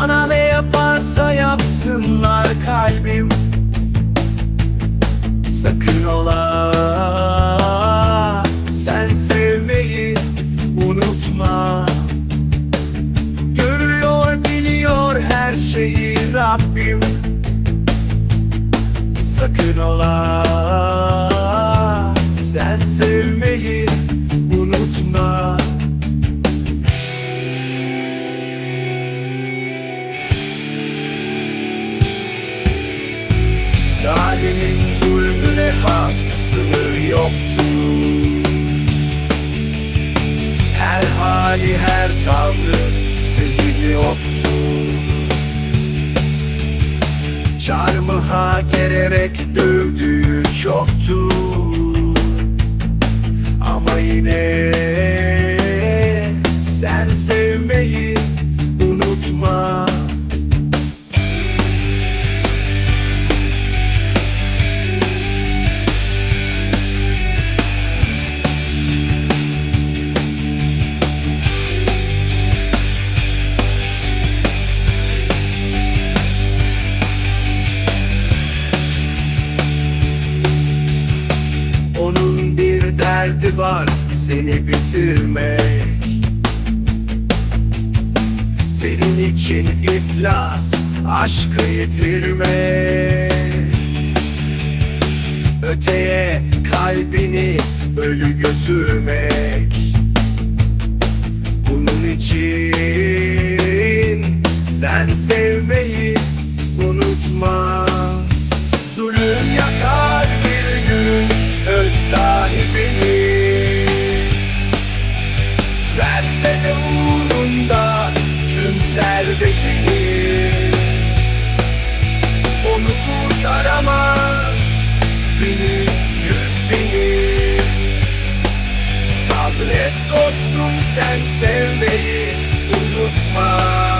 Sana ne yaparsa yapsınlar kalbim. Sakın ola Sen sevmeyi unutma. Görüyor biliyor her şeyi Rabbim. Sakın ola Sen sevmeyi sınır yoktu. Her hali her tavrı zehirli yoktu. Çarmıha gererek dövdüğü çoktu. Ama yine sen sevmeyi var seni bitirmek. Senin için iflas aşkı yitirmek. Öteye kalbini ölü götürmek. Bunun için sen sevmeyi unutma. Zulüm yakar De uğrunda tüm servetini Onu kurtaramaz. Bini yüz bini. Sabret dostum sen sevmeyi unutma